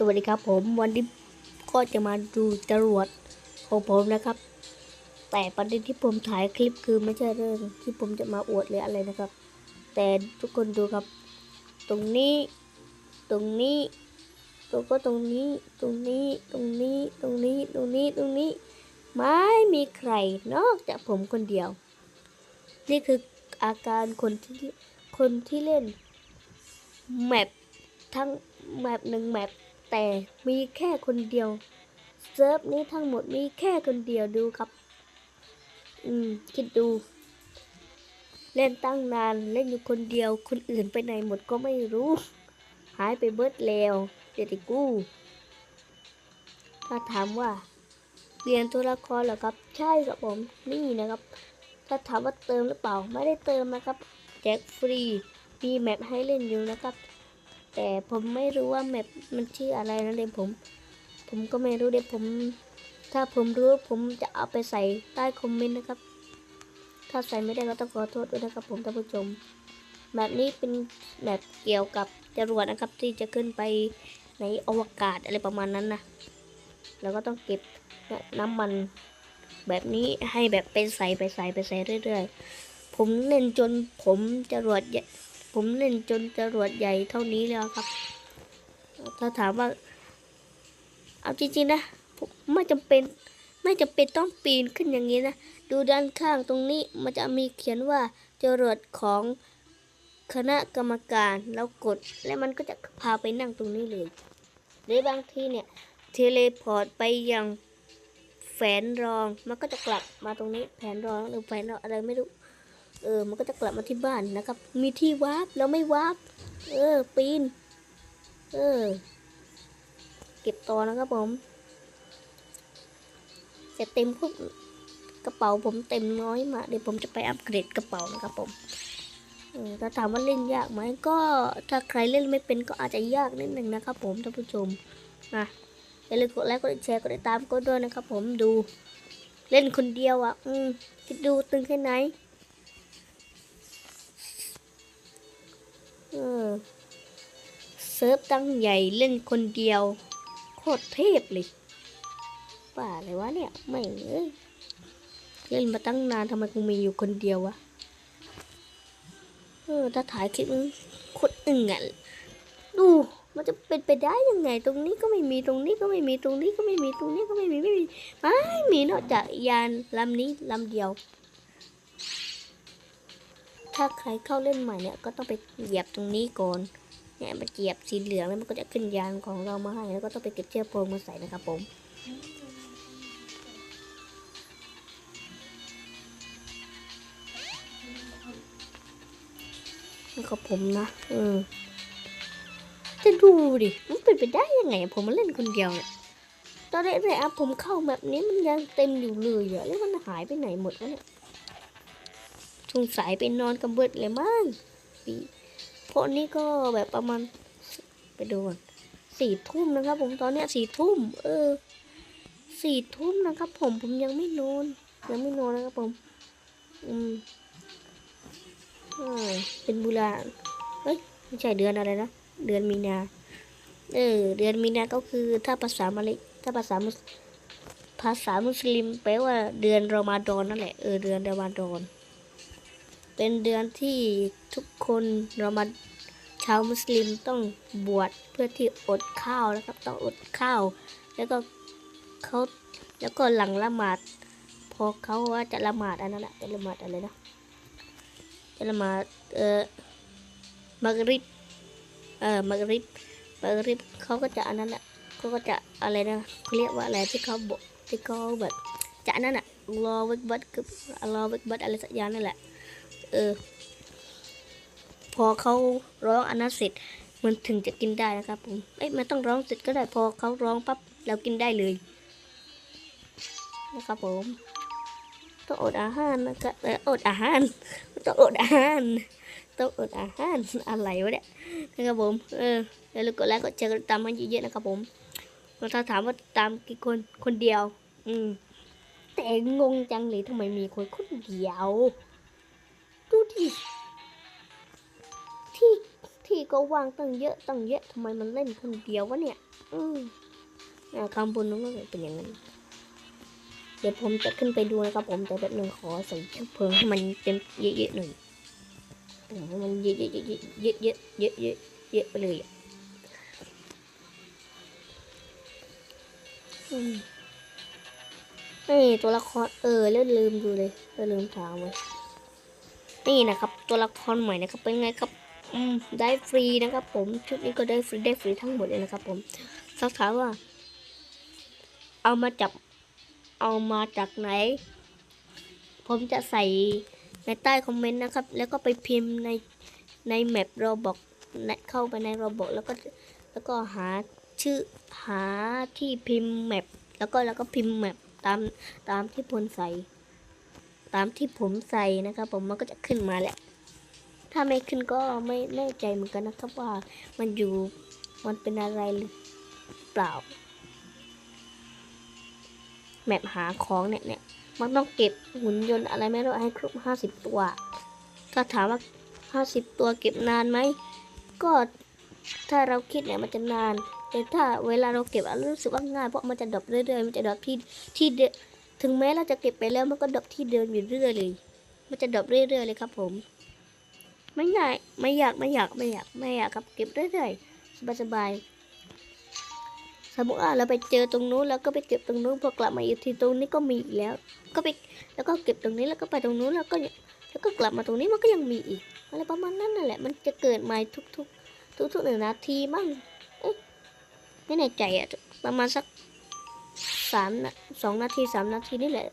สวัสดีครับผมวันนี้ก็จะมาดูจรวดของผมนะครับ แต่ประเด็นที่ผมถ่ายคลิปคือไม่ใช่เรื่องที่ผมจะมาอวดหรืออะไรนะครับ แต่ทุกคนดูครับ ตรงนี้ ตรงนี้ตรงก็ตรงนี้ ตรงนี้ตรงนี้ตรงนี้ตรงนี้ตรงนี้ ไม่มีใครนอกจากผมคนเดียว นี่คืออาการคนที่คนที่เล่นแมปทั้งแมปหนึ่งแมป แต่มีแค่คนเดียวเซิร์ฟนี้ทั้งหมดมีแค่คนเดียวดูครับ อืม คิดดู เล่นตั้งนานเล่นอยู่คนเดียว คนอื่นไปไหนหมดก็ไม่รู้ หายไปเบิดแล้วเดี๋ยวดิกู้ ถ้าถามว่าเปลี่ยนตัวละครเหรอครับ ใช่ครับผมนี่นะครับ ถ้าถามว่าเติมหรือเปล่าไม่ได้เติมนะครับแจกฟรีมีแมปให้เล่นอยู่นะครับ แต่ผมไม่รู้ว่าแมปมันชื่ออะไรนะเดี๋ยวผม ผมก็ไม่รู้เดี๋ยวผม ถ้าผมรู้ผมจะเอาไปใส่ใต้คอมเมนต์นะครับ ถ้าใส่ไม่ได้ก็ต้องขอโทษด้วยนะครับ ผมท่านผู้ชมแบบนี้เป็นแบบเกี่ยวกับจรวดนะครับ ที่จะขึ้นไปในอวกาศอะไรประมาณนั้นนะแล้วก็ต้องเก็บน้ำมันแบบนี้ให้แบบเป็นใส่ไปใส่ไปใส่เรื่อย ๆ ผมเล่นจนผมจรวด ผมเล่นจนจรวดใหญ่เท่านี้แล้วครับ ถ้าถามว่า เอาจริงๆนะผมไม่จำเป็น ไม่จำเป็นต้องปีนขึ้นอย่างนี้นะ ดูด้านข้างตรงนี้มันจะมีเขียนว่าจรวดของคณะกรรมการแล้วกด แล้วมันก็จะพาไปนั่งตรงนี้เลย หรือบางทีเนี่ย เทเลพอร์ตไปยังแฝนรองมันก็จะกลับมาตรงนี้แผนรองหรือแผนรองอะไรไม่รู้ เออ มันก็จะกลับมาที่บ้านนะครับ มีที่วาร์ปแล้วไม่วาร์ปเออ ปีน เออ เก็บต่อนะครับผมจะเต็มพวกกระเป๋าผมเต็มน้อยมากเดี๋ยวผมจะไปอัปเกรดกระเป๋านะครับผมเออถ้าถามว่าเล่นยากไหมก็ถ้าใครเล่นไม่เป็นก็อาจจะยากนิดหนึ่งนะครับผมท่านผู้ชมนะอย่าลืมกดไลค์กดแชร์กดติดตามก็ด้วยนะครับผมดูเล่นคนเดียวอะ อืมคิดดูตึงแค่ไหน เซิร์ฟตั้งใหญ่เล่นคนเดียว โคตรเทพเลยป่าเลยวะเนี่ยไม่เอ้ยเล่นมาตั้งนานทำไมกูมีอยู่คนเดียววะเออถ้าถ่ายคลิปมันโคตรอึ่งอะดูมันจะเป็นไปได้ยังไง ตรงนี้ก็ไม่มีตรงนี้ก็ไม่มีตรงนี้ก็ไม่มีตรงนี้ก็ไม่มีไม่มีไม่มีนอกจากยานลำนี้ลำเดียว ถ้าใครเข้าเล่นใหม่เนี่ยก็ต้องไปเหยียบตรงนี้ก่อนเนี่ยมันเหยียบสีเหลืองแล้วมันก็จะขึ้นยานของเรามาให้แล้วก็ต้องไปเก็บเชื้อเพงมาใส่นะครับผมนี่ก็ผมนะเออจะดูดิมันเป็นไปได้ยังไงผมมาเล่นคนเดียวเนี่ยตอนแรกๆอะผมเข้าแบบนี้มันยังเต็มอยู่เลยอะแล้วมันหายไปไหนหมดวะเนี่ย สงสัยไปนอนกับเบิดเลยมั้งปีเพราะนี่ก็แบบประมาณไปดูก่อนสี่ทุ่มนะครับ ผมตอนเนี้ยสี่ทุ่มเออสี่ทุ่มนะครับ ผมผมยังไม่นอนยังไม่นอนนะครับผม อืมเออเป็นบุราเฮ้ยไม่ใช่เดือนอะไรนะเดือนมีนา เออ เดือนมีนาก็คือถ้าภาษามาเลถ้าภาษามุสภาษามุสลิมแปลว่าเดือนรอมฎอนนั่นแหละเออเดือนรอมฎอน เป็นเดือนที่ทุกคนเรอมาชาวมุสลิมต้องบวชเพื่อที่อดข้าวนะครับ ต้องอดข้าว แล้วก็เขาแล้วก็หลังละหมาด พอเขาว่าจะละหมาดอันนั้นแหละจะละหมาดอะไรนะจะละหมาดเอ่อมักริบเอ่อมักริบมักริบเขาก็จะอันนั้นแหละเขาก็จะอะไรนะเขาเรียกว่าอะไรที่เขาบอกที่เขาแบบจะอันนั้นอะรอวิกบัตคือรอวิกบัตอะไรสักอย่างนั่นแหละ เออ พอเขาร้องอันนั้นเสร็จมันถึงจะกินได้นะครับผมเอ้ยมันต้องร้องเสร็จก็ได้พอเขาร้องปั๊บเรากินได้เลย นะครับผมต้องอดอาหารนะครับเอออดอาหารต้องอดอาหารต้องอดอาหารอะไรวะเนี่ยนะครับผมเอออย่าลืมกดไลค์กดแชร์กดตามให้เยอะๆนะครับผมแล้วถ้าถามว่าตามกี่คนคนเดียว อืมแต่งงจังเลยทำไมมีคนคนเดียว ดูดิที่ที่ก็วางตั้งเยอะตั้งเยอะทำไมมันเล่นคนเดียววะเนี่ย อืมอ่าข้างบนนู้นก็เป็นอย่างนั้น เดี๋ยวผมจะขึ้นไปดูนะครับผมแต่แบบหนึ่งขอใส่เชื้อเพลิงให้มันเต็มเยอะๆหน่อยอืมให้มันเยอะๆเยอะๆเยอะๆเยอะๆเยอะๆไปเลยอืมนี่ตัวละครเออแล้วลืมดูเลยเออลืมถามไว้ นี่นะครับ ตัวละครใหม่นะครับ เป็นไงครับอืมได้ฟรีนะครับ ผมชุดนี้ก็ได้ฟรีได้ฟรีทั้งหมดเลยนะครับ ผมสักถามว่า เอามาจับเอามาจากไหน ผมจะใส่ในใต้คอมเมนต์นะครับ แล้วก็ไปพิมพ์ในในแมปเรบอกเข้าไปในเรบอกแล้วก็แล้วก็หาชื่อหาที่พิมพ์แมปแล้วก็แล้วก็พิมพ์แมปตามตามที่พลใส่ ตามที่ผมใส่นะครับ ผมมันก็จะขึ้นมาแหละ ถ้าไม่ขึ้นก็ไม่แน่ใจเหมือนกันนะครับว่ามันอยู่มันเป็นอะไรหรือเปล่า แมปหาของเนี่ยเนี่ยมันต้องเก็บหุ่นยนต์อะไรไม่รู้ให้ครบห้าสิบตัว ถ้าถามว่าห้าสิบตัวเก็บนานไหม ก็ถ้าเราคิดเนี่ยมันจะนาน แต่ถ้าเวลาเราเก็บอะรู้สึกว่าง่ายเพราะมันจะดรอปเรื่อยๆ มันจะดรอปที่ที่เด ถึงแม้เราจะเก็บไปแล้วมันก็ดรอปที่เดิมอยู่เรื่อยเลย มันจะดรอปเรื่อยๆเลยครับ ผม ไม่ง่ายไม่อยากไม่อยากไม่อยากไม่อยากครับเก็บเรื่อยๆสบายๆสมมติว่าเราไปเจอตรงนู้นแล้วก็ไปเก็บตรงนู้นพอกลับมาอีกทีตรงนี้ก็มีอีกแล้ว ก็ไปแล้วก็เก็บตรงนี้แล้วก็ไปตรงนู้นแล้วก็แล้วก็กลับมาตรงนี้มันก็ยังมีอีกอะไรประมาณนั้นนั่นแหละ มันจะเกิดใหม่ทุกๆ ทุกๆหนึ่งนาทีมั้งเอ๊ะไม่แน่ใจอะประมาณสัก สามนะสองนาทีสามนาทีนี่แหละ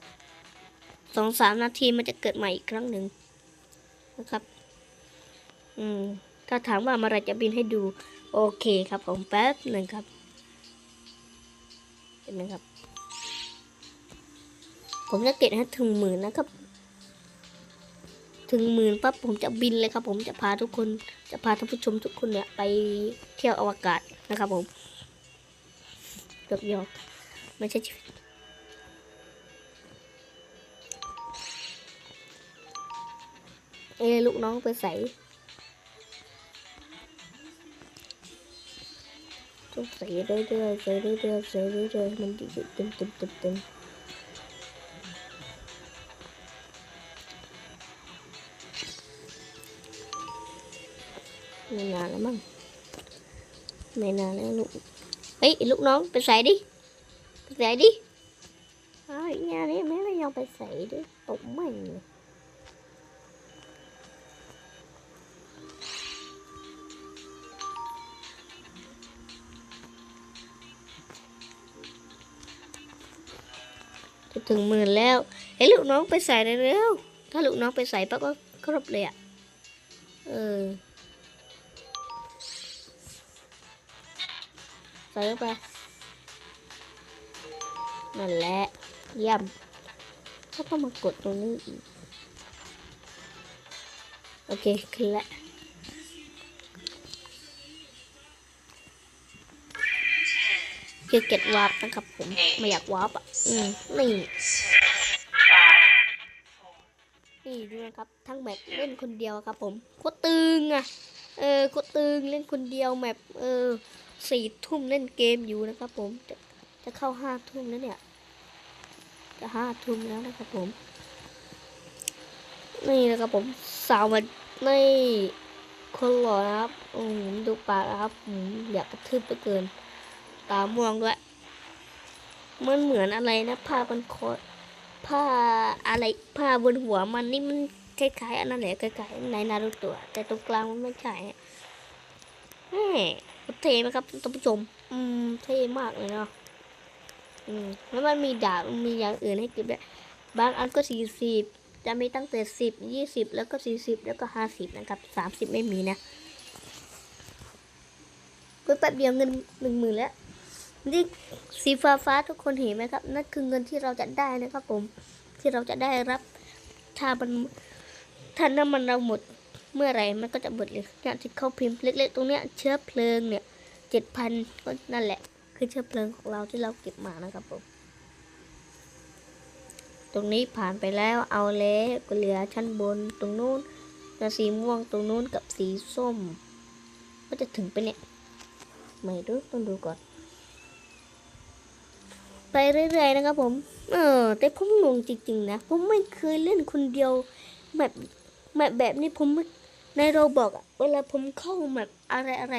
สองสามนาทีมันจะเกิดใหม่อีกครั้งหนึ่งนะครับ อืม ถ้าถามว่ามื่อไรจะบินให้ดู โอเคครับผมแป๊บหนึ่งครับเห็นไหมครับ ผมจะเก็บให้ถึงหมื่นนะครับ ถึงหมื่นปั๊บผมจะบินเลยครับ ผมจะพาทุกคน จะพาท่านผู้ชมทุกคนเนี่ยไปเที่ยวอวกาศนะครับผมยกยอก ไม่ใช่ชีวิตเอยลูกน้องไปใส่ต้องใส่เรื่อยๆใส่เรื่อยๆใส่ เรื่อยๆให้มันดีๆเต็มเต็มเต็มเต็มไม่นานแล้วมั้งไม่นานแล้วลูกเฮ้ยลูกน้องไปใส่ดิไปใส่ดิอ้าวเนี่ยนี่แม่ไม่ยอมไปใส่ดิตกไม่งเลยจะถึงหมื่นแล้วเฮ้ยลูกน้องไปใส่เร็วๆถ้าลูกน้องไปใส่ปั๊บก็ครบเลยอะ เออ ใส่เข้าไป นั่นแหละเยี่ยมก็ต้องมากดตรงนี้อีก โอเคขึ้นแล้วคือเก็ตวาร์ปนะครับผม ไม่อยากวาร์ปอะ อืม นี่ นี่ดูนะครับ ทั้งแบบเล่นคนเดียวครับผม โคตรตึงอะ เออ โคตรตึงเล่นคนเดียวแบบ เออสี่ทุ่มเล่นเกมอยู่นะครับผม จะจะเข้าห้าทุ่มแล้วเนี่ย จะห้าทุ่มแล้วนะครับผม นี่นะครับผมสาวมานี่คนหล่อนะครับอืมดูปากนะครับอืมอยากกระทืบไปเกิน ตาม่วงด้วยมันเหมือนอะไรนะผ้าบันคอผ้าอะไรผ้าบนหัวมันนี่มันคล้ายๆอันนั้นแหละคล้ายๆในนารูโตะแต่ตรงกลางมันไม่ใช่อะแหมเท่ไหมครับท่านผู้ชม อืม เท่มากเลยเนาะ อืมแล้วมันมีดาบมีอย่างอื่นให้เก็บด้วยบางอันก็สี่สิบจะมีตั้งแต่สิบยี่สิบแล้วก็สี่สิบแล้วก็ห้าสิบนะครับสามสิบไม่มีนะเพิ่งแป๊บเดียวเงินหนึ่งหมื่นแล้วนี่สีฟ้าฟ้าๆทุกคนเห็นไหมครับนั่นคือเงินที่เราจะได้นะครับผมที่เราจะได้รับ ถ้ามันถ้าน้ำมันเราหมดเมื่อไรมันก็จะหมดเลยเนี่ยที่เขาพิมพ์เล็ก ๆ ตรงเนี้ยเชื้อเพลิงเนี่ยเจ็ดพันก็นั่นแหละ คือเชื้อเพลิงของเราที่เราเก็บมานะครับผม ตรงนี้ผ่านไปแล้วเอาแล้วก็เหลือชั้นบนตรงนู้นแล้วสีม่วงตรงนู้นกับสีส้ม ก็จะถึงไปเนี่ย ไม่รู้ต้องดูก่อน ไปเรื่อยๆนะครับผม เออ แต่ผมงงจริงๆนะผมไม่เคยเล่นคนเดียวแบบแบบแบบนี้ผมในโรบอกอะเวลาผมเข้าแบบอะไรอะไร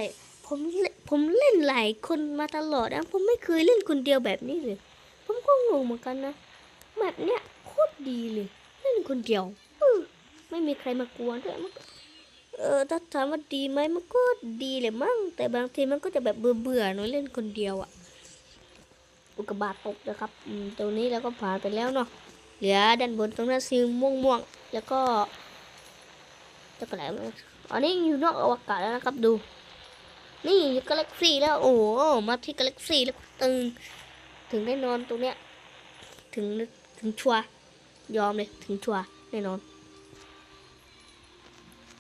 ผมเล่นผมเล่นหลายคนมาตลอดนะ ผมไม่เคยเล่นคนเดียวแบบนี้เลย ผมก็งงเหมือนกันนะแบบเนี้ยโคตรดีเลย เล่นคนเดียวอไม่มีใครมากวนด้วยมันเออถ้าถามว่าดีไหมมันก็ดีเลยมั้งแต่บางทีมันก็จะแบบเบื่อเบื่อๆหนูเล่นคนเดียวอะอุกบาตตกนะครับอืมตรงนี้แล้วก็ผ่านไปแล้วเนาะเหลือด้านบนตรงนั้นสีม่วงม่วงๆแล้วก็จะกระไรมาอันนี้อยู่นอกอวกาศแล้วนะครับดู นี่กาแล็กซี่แล้ว โอ้มาที่กาแล็กซี่แล้วตึง ถึงได้นอนตรงเนี้ย ถึงถึงชัวยอมเลยถึงชัวแน่นอน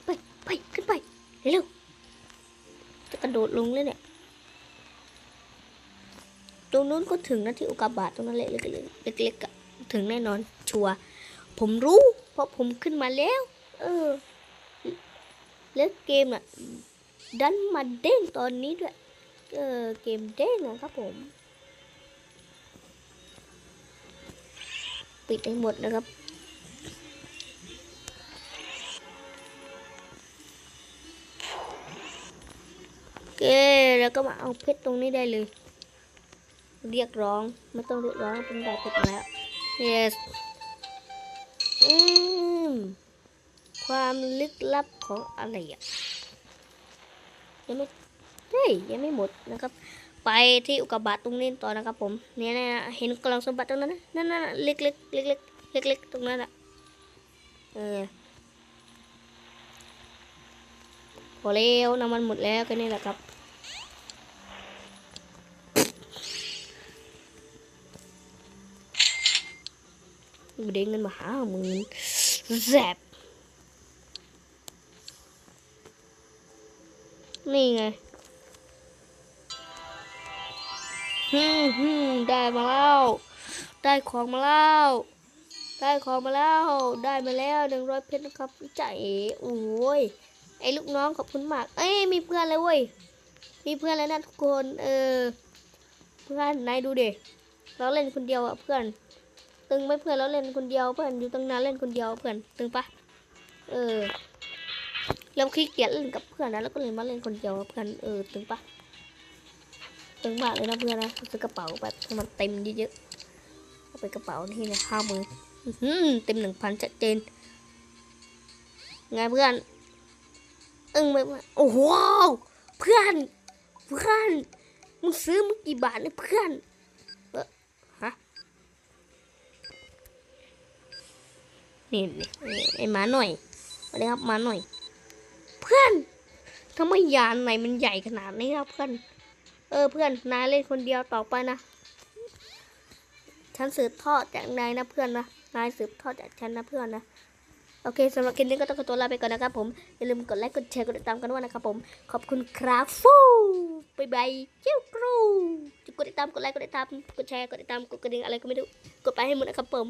ไปไปขึ้นไปเร็วจะกระโดดลงเลยเนี่ยตรงนู้นก็ถึงนะที่อุกกาบาตตรงนั้นเล็กๆเล็กๆถึงแน่นอน ชัวผมรู้ เพราะผมขึ้นมาแล้ว เออ แล้วเกมอะ ดันมาเด้งตอนนี้ด้วย เออเกมเด้งอะครับผม ปิดให้หมดนะครับโอเคแล้วก็มาเอาเพชรตรงนี้ได้เลย เรียกร้องไม่ต้องเรียกร้องเป็นได้เพชรแล้ว yes อืมความลึกลับของอะไรอะ ยังไม่เฮ้ยยังไม่หมดนะครับ ไปที่อุกกาบาตตรงนี้ต่อนะครับ ผมเนี่ยนะเห็นกล่องสมบัติตรงนั้นนะนั่นน่ะเล็กเล็กเล็กเล็กเล็กเล็กๆตรงนั้นอะเออพอแล้วน้ำมันหมดแล้วก็นี่แหละครับได้เงินมาห้าหมื่นแซบ นี่ไงฮึมฮึมได้มาแล้ว ได้ของมาแล้ว ได้ของมาแล้ว ได้มาแล้วหนึ่งร้อยเพชรนะครับใจาเอ๋โอ้ย ไอ้ลูกน้องขอบคุณมาก เอ้ย มีเพื่อนเลยเว้ย มีเพื่อนแล้วนะทุกคน เออ เพื่อนนายดูเด็เราเล่นคนเดียวอะเพื่อน ตึงไม่เพื่อนแล้วเล่นคนเดียวเพื่อนอยู่ตั้งนานเล่นคนเดียวเพื่อน ตึงปะเออ เราขี้เกียจเล่นกับเพื่อนนะแล้วก็เลยมาเล่นคนเดียวกับเพื่อนเออตึงปะตึงมากเลยนะเพื่อนนะซื้อกระเป๋าแบบให้มันเต็มเยอะๆเอาไปกระเป๋าที่เนี่ยห้าหมืออื้อหือเต็มหนึ่งพันชัดเจนไงเพื่อนอึ้งไหมเพื่อนโอ้โหเพื่อนเพื่อนมึงซื้อมึงกี่บาทเนี่ยเพื่อนเออฮะนี่นี่ไอ้หมาหน่อยสวัสดีครับหมาหน่อย เพื่อนทำไมยานไหนมันใหญ่ขนาดนี้ครับเพื่อน เออเพื่อนนายเล่นคนเดียวต่อไปนะฉันสืบทอดจากนายนะเพื่อนนะนายสืบทอดจากฉันนะเพื่อนนะโอเคสำหรับคลิปนี้ก็ต้องขอตัวลาไปก่อนนะครับผมอย่าลืมกดไลค์กดแชร์กดติดตามกันด้วยนะครับผมขอบคุณครับฟูบายบายเจ้ากรูจะกดติดตามกดไลค์กดติดตามกดแชร์กดติดตามกดกระดิ่งอะไรก็ไม่รู้กดไปให้หมดนะครับผม